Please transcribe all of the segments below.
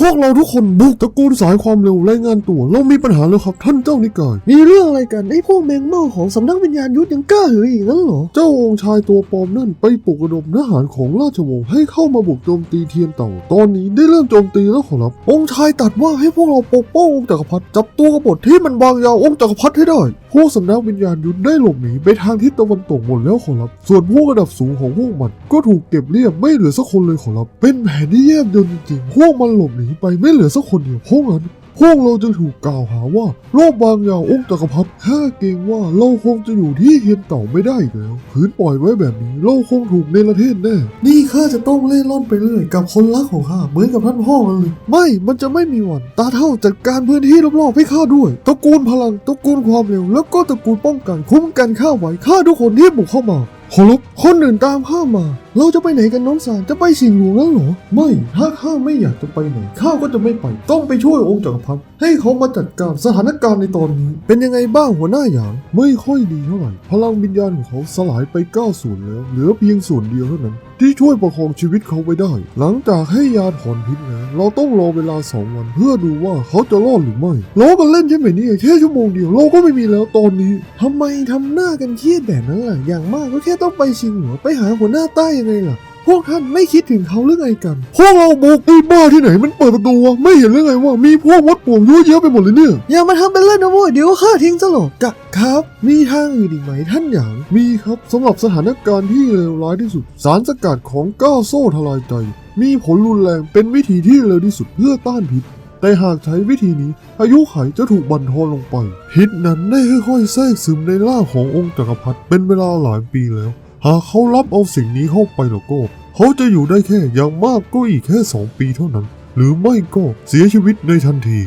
พวกเราทุกคนบุกตระกูลสายความเร็วรายงานตัวเรามีปัญหาแล้วครับท่านเจ้านิกาย มีเรื่องอะไรกันไอ้พวกแมงเม่าของสำนักวิญญาณยุทธยังกล้าหืออีกนั่นเหรอ เจ้าองค์ชายตัวปลอมนั่นไปปลุกระดมทหารของราชวงศ์ให้เข้ามาบุกโจมตีเทียนเต่า ตอนนี้ได้เริ่มโจมตีแล้วขอรับ องค์ชายตัดว่าให้พวกเราปกป้ององค์จักรพรรดิจับตัวกบฏที่มันบางยาวองค์จักรพรรดิให้ได้ พวกสำนักวิญญาณยุทธได้หลบหนีไปทางทิศตะวันตกหมดแล้วขอรับ ส่วนพวกระดับสูงของพวกมันก็ถูกเก็บเรียบไม่เหลือสักคนเลยขอรับ เป็นแผนที่แยบยลจริงๆพวกมันหลบหนีไปไม่เหลือสักคนเดียวเพราะงั้นพวกเราจะถูกกล่าวหาว่าโลกบางอย่างองค์จักรพรรดิข้าเกรงว่าเราคงจะอยู่ที่เฮียนเต่าไม่ได้อีกแล้วขืนปล่อยไว้แบบนี้เราคงถูกเนรเทศแน่ นี่ข้าจะต้องเล่ร่อนไปเรื่อยกับคนรักของข้าเหมือนกับท่านพ่อมันเลย ไม่ มันจะไม่มีวัน ตาเท่าจัดการพื้นที่รอบๆให้ข้าด้วย ตระกูลพลัง ตระกูลความเร็ว แล้วก็ตระกูลป้องกันคุ้มกันข้าไว้ข้าทุกคนที่บุกเข้ามาขอรับคนอื่นตามข้ามา เราจะไปไหนกันน้องสารจะไปสิงห์หลวงแล้วเหรอ ไม่ ถ้าข้าไม่อยากจะไปไหน ข้าก็จะไม่ไป ต้องไปช่วยองค์จักรพรรดิให้เขามาจัดการสถานการณ์ในตอนนี้ เป็นยังไงบ้างหัวหน้าหยาง ไม่ค่อยดีเท่าไหร่ พลังวิญญาณของเขาสลายไป9ส่วนแล้ว เหลือเพียงส่วนเดียวเท่านั้น ที่ช่วยประคองชีวิตเขาไว้ได้ หลังจากให้ยาถอนพิษแล้วเราต้องรอเวลาสองวัน เพื่อดูว่าเขาจะรอดหรือไม่ล้อกันเล่นใช่ไหมเนี่ยแค่ชั่วโมงเดียวเราก็ไม่มีแล้วตอนนี้ทำไมทำหน้ากันเครียดแบบนั้นล่ะอย่างมากก็แค่ต้องไปชิงหัวไปหาหัวหน้าใต้ยังไงล่ะ พวกท่านไม่คิดถึงเขาหรือไงกัน พวกเราบุกไอ้บ้าที่ไหนมันเปิดประตูวะไม่เห็นหรือไงว่ามีพวกวัดป่วงเยอะแยะไปหมดเลยเนี่ย อย่ามาทำเป็นเล่นนะโว้ยเดี๋ยวข้าทิ้งซะหรอกกะครับ มีทางอื่นอีกไหมท่านหยาง มีครับสำหรับสถานการณ์ที่เลวร้ายที่สุด สารสกัดของก้าวโซ่ทลายใจ มีผลรุนแรงเป็นวิธีที่เร็วที่สุดเพื่อต้านพิษแต่หากใช้วิธีนี้ อายุไขจะถูกบั่นทอนลงไป พิษนั้นได้ค่อยๆแทรกซึมในร่างขององค์จักรพรรดิเป็นเวลาหลายปีแล้ว หากเขารับเอาสิ่งนี้เข้าไปแล้วก็เขาจะอยู่ได้แค่อย่างมากก็อีกแค่สองปีเท่านั้น หรือไม่ก็เสียชีวิตในทันที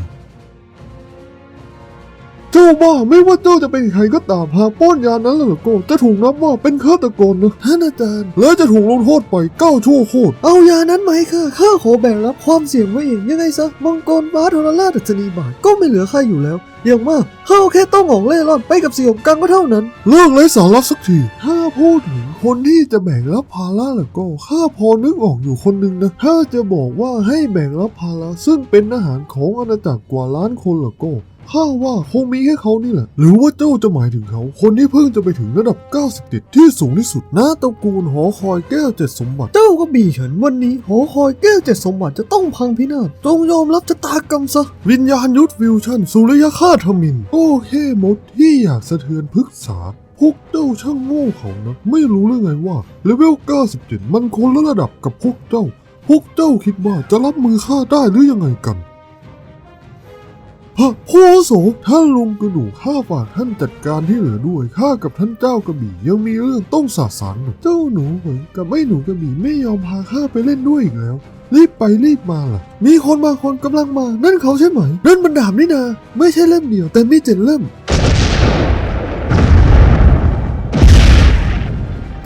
เจ้าบ้าไม่ว่าเจ้าจะเป็นใครก็ตามหากป้อนยานั้นแล้วก็จะถูกนับว่าเป็นฆาตกรนะท่านอาจารย์ และจะถูกลงโทษไปเก้าชั่วโคตรเอายานั้นไหมาให้ข้าข้าขอแบ่งรับความเสี่ยงไว้เองยังไงซะมังกรฟ้าโทรราชดัชนีบาทก็ไม่เหลือใครอยู่แล้วอย่างมากข้าแค่ต้องออกเล่ร่อนไปกับเสี่ยงกังก็เท่านั้น เลิกไร้สาระสักทีถ้าพูดถึงคนที่จะแบ่งรับภาระแล้วก็ข้าพอนึกออกอยู่คนหนึ่งนะถ้าจะบอกว่าให้แบ่งรับภาระซึ่งเป็นอาหารของอาณาจักรกว่าล้านคนแล้วก็ ข้าว่าคงมีแค่เขานี่แหละ หรือว่าเจ้าจะหมายถึงเขา คนที่เพิ่งจะไปถึงระดับ 97 ที่สูงที่สุดนะตระกูลหอคอยแก้วเจ็ดสมบัติ เจ้าก็บีฉันวันนี้ หอคอยแก้วเจ็ดสมบัติจะต้องพังพินาศจงยอมรับชะตากรรมซะ วิญญาณยุทธวิวชั่น สุริยคาทมิน โอเคมดที่อยากสะเทือนพฤกษาพวกเจ้าช่างโง่เขานะ ไม่รู้เรื่องไงว่าเลเวล 97 มันคนละระดับกับพวกเจ้า พวกเจ้าคิดว่าจะรับมือข้าได้หรือยังไงกัน พระผู้อาวุโสท่านลุงกระดูกข้าฝากท่านจัดการที่เหลือด้วยข้ากับท่านเจ้ากระบี่ยังมีเรื่องต้องสาสางเจ้าหนูเหมือนกับไม่หนูกระบี่ไม่ยอมพาข้าไปเล่นด้วยอีกแล้ว รีบไปรีบมาล่ะ มีคนบางคนกำลังมา นั่นเขาใช่ไหม นั่นมันดาบนี่นา ไม่ใช่เล่มเดียวแต่มีเจ็ดเล่ม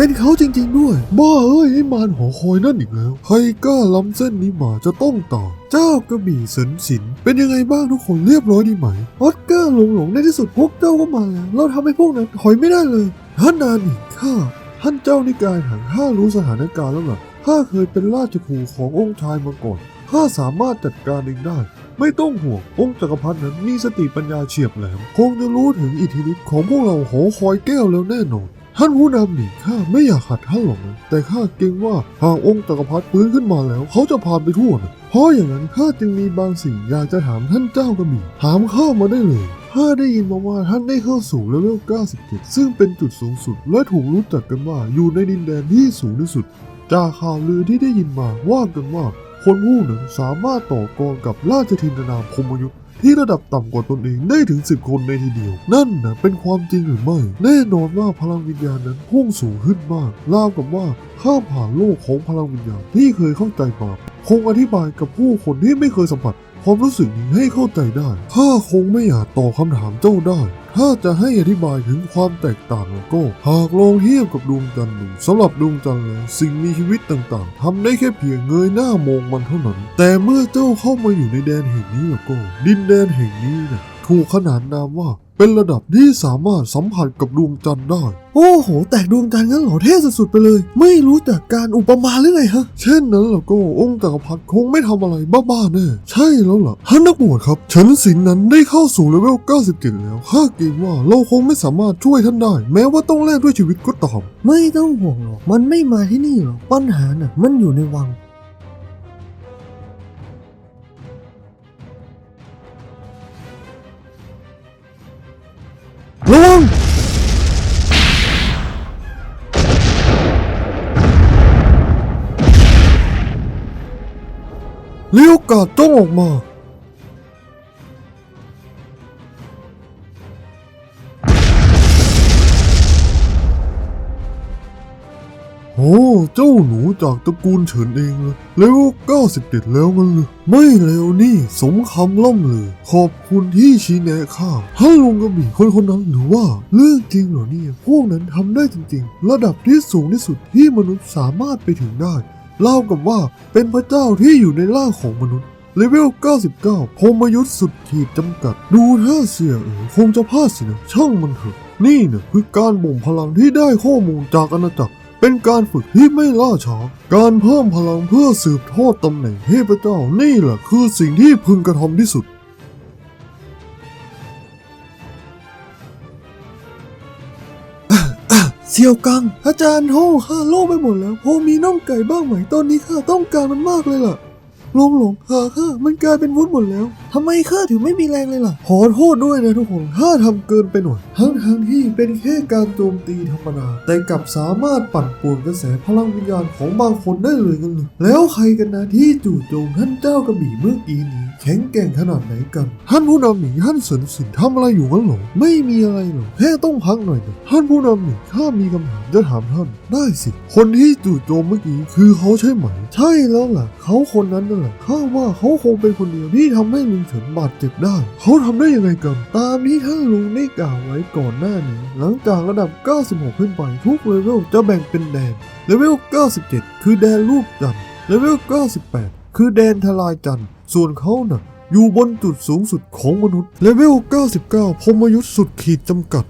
เป็นเขาจริง ๆ ด้วย บ้าเอ้ยไอ้มารหอคอยนั่นอีกแล้วใครกล้าล้ำเส้นนี้มาจะต้องต่อ เจ้ากระบี่เสินสิน เป็นยังไงบ้างทุกคนเรียบร้อยดีไหมออสการ์หลงหลงในที่สุดพวกเจ้าก็มาแล้ว เราทำให้พวกนั้นถอยไม่ได้เลยท่านนานิข้าท่านเจ้านิกายหังข้ารู้สถานการณ์แล้วล่ะข้าเคยเป็นราชครูขององค์ชายมาก่อนข้าสามารถจัดการเองได้ ไม่ต้องห่วง องค์จักรพรรดินั้นมีสติปัญญาเฉียบแหลม คงจะรู้ถึงอิทธิฤทธิ์ของพวกเราหอคอยแก้วแล้วแน่นอน ท่านผู้นำนี่ข้าไม่อยากขัดท่านหรอกนะแต่ข้าเกรงว่าหากองค์จักรพรรดิฟื้นขึ้นมาแล้ว เขาจะพาไปทั่วนะเพราะอย่างนั้นข้าจึงมีบางสิ่งอยากจะถามท่านเจ้ากระบี่ถามข้ามาได้เลยข้าได้ยินมาว่าท่านได้เข้าสู่เลเวล 97 ซึ่งเป็นจุดสูงสุด และถูกรู้จักกันว่าอยู่ในดินแดนที่สูงที่สุด จากข่าวลือที่ได้ยินมาว่ากันว่า คนผู้นั้นสามารถต่อกรกับราชทินนามพมยุทธ ที่ระดับต่ำกว่าตนเองได้ถึงสิบคนในทีเดียว นั่นนะเป็นความจริงหรือไม่ แน่นอนว่าพลังวิญญาณนั้นพุ่งสูงขึ้นมากราวกับว่าข้ามผ่านโลกของพลังวิญญาณที่เคยเข้าใจมาคงอธิบายกับผู้คนที่ไม่เคยสัมผัส ความรู้สึกนี้ให้เข้าใจได้ข้าคงไม่อาจตอบคำถามเจ้าได้ ถ้าจะให้อธิบายถึงความแตกต่างแล้วก็ หากลองเทียบกับดวงจันทร์ดูสำหรับดวงจันทร์แล้วสิ่งมีชีวิตต่างๆทำได้แค่เพียงเงยหน้ามองมันเท่านั้น แต่เมื่อเจ้าเข้ามาอยู่ในแดนแห่งนี้แล้วก็ ดินแดนแห่งนี้นะ ถูกขนานนามว่า เป็นระดับที่สามารถสัมผัสกับดวงจันทร์ได้ โอ้โห แตกดวงจันทร์งั้นเหรอเท่สุดๆไปเลย ไม่รู้จักการอุปมาหรือไงฮะ เช่นนั้นแล้วก็องค์จักรพรรดิคงไม่ทำอะไรบ้าๆแน่ใช่แล้วล่ะท่านนักบวชครับฉันสินนั้นได้เข้าสู่เลเวล 97 แล้วข้าเกรงว่าเราคงไม่สามารถช่วยท่านได้ แม้ว่าต้องแลกด้วยชีวิตก็ตามไม่ต้องห่วงหรอกมันไม่มาที่นี่หรอกปัญหาน่ะมันอยู่ในวัง ระวังเลี้ยวกาดต้องออกมา โอ้เจ้าหนูจากตระกูลเฉินเองเลยเลเวล97 แล้วงั้นเลยไม่เร็วนี่สมคำล่ำเลย ขอบคุณที่ชี้แนะข้าถ้าลุงกระบี่คนคนนั้นหรือว่า เรื่องจริงเหรอเนี่ย พวกนั้นทำได้จริง ๆ ระดับที่สูงที่สุดที่มนุษย์สามารถไปถึงได้เล่ากับว่าเป็นพระเจ้าที่อยู่ในร่างของมนุษย์เลเวล 99 พมยุทธ์สุดขีดจำกัด ดูท่าเสียเอ๋คงจะพลาดสินะ ช่างมันเถอะ นี่เนี่ยคือการบ่มพลังที่ได้ข้อมูลจากอาณาจักร เป็นการฝึกที่ไม่ล่าช้า การเพิ่มพลังเพื่อสืบทอดตำแหน่งเทพเจ้านี่แหละคือสิ่งที่พึงกระทำที่สุดเสี่ยวกัง อาจารย์โห่ข้าโล่ไปหมดแล้วพอมีน่องไก่บ้างไหมตอนนี้ข้าต้องการมันมากเลยล่ะลงหลงหาข้ามันกลายเป็นวุ้นหมดแล้วทำไมข้าถึงไม่มีแรงเลยล่ะ ขอโทษด้วยนะทุกคนถ้าทำเกินไปหน่อย ทั้งทางที่เป็นแค่การโจมตีธรรมดา แต่กลับสามารถปั่นป่วนกระแสพลังวิญญาณของบางคนได้เลยกันเลยแล้วใครกันนะที่จู่โจมท่านเจ้ากระบี่เมื่อกี้นี้แข็งแกร่งขนาดไหนกัน ท่านผู้นำหนีท่านเสนสินทำอะไรอยู่กันหรอไม่มีอะไรหรอกแค่ต้องพักหน่อยนะท่านผู้นำหนีข้ามีคำถามจะถามท่าน ได้สิ คนที่จู่โจมเมื่อกี้คือเขาใช่ไหม ใช่แล้วล่ะ เขาคนนั้นนั่นแหละข้าว่าเขาคงเป็นคนเดียวที่ทำให้งเฉินบาดเจ็บได้ เขาทำได้ยังไงกัน ตามที่ท่านลุงได้กล่าวไว้ก่อนหน้านี้ หลังจากระดับ 96 ขึ้นไปทุกเลเวลจะแบ่งเป็นแดน เลเวล 97 คือแดนรูปจันทร์ เลเวล 98 คือแดนทลายจันทร์ ส่วนเขาน่ะอยู่บนจุดสูงสุดของมนุษย์ เลเวล 99พรหมยุทธ์สุดขีดจำกัด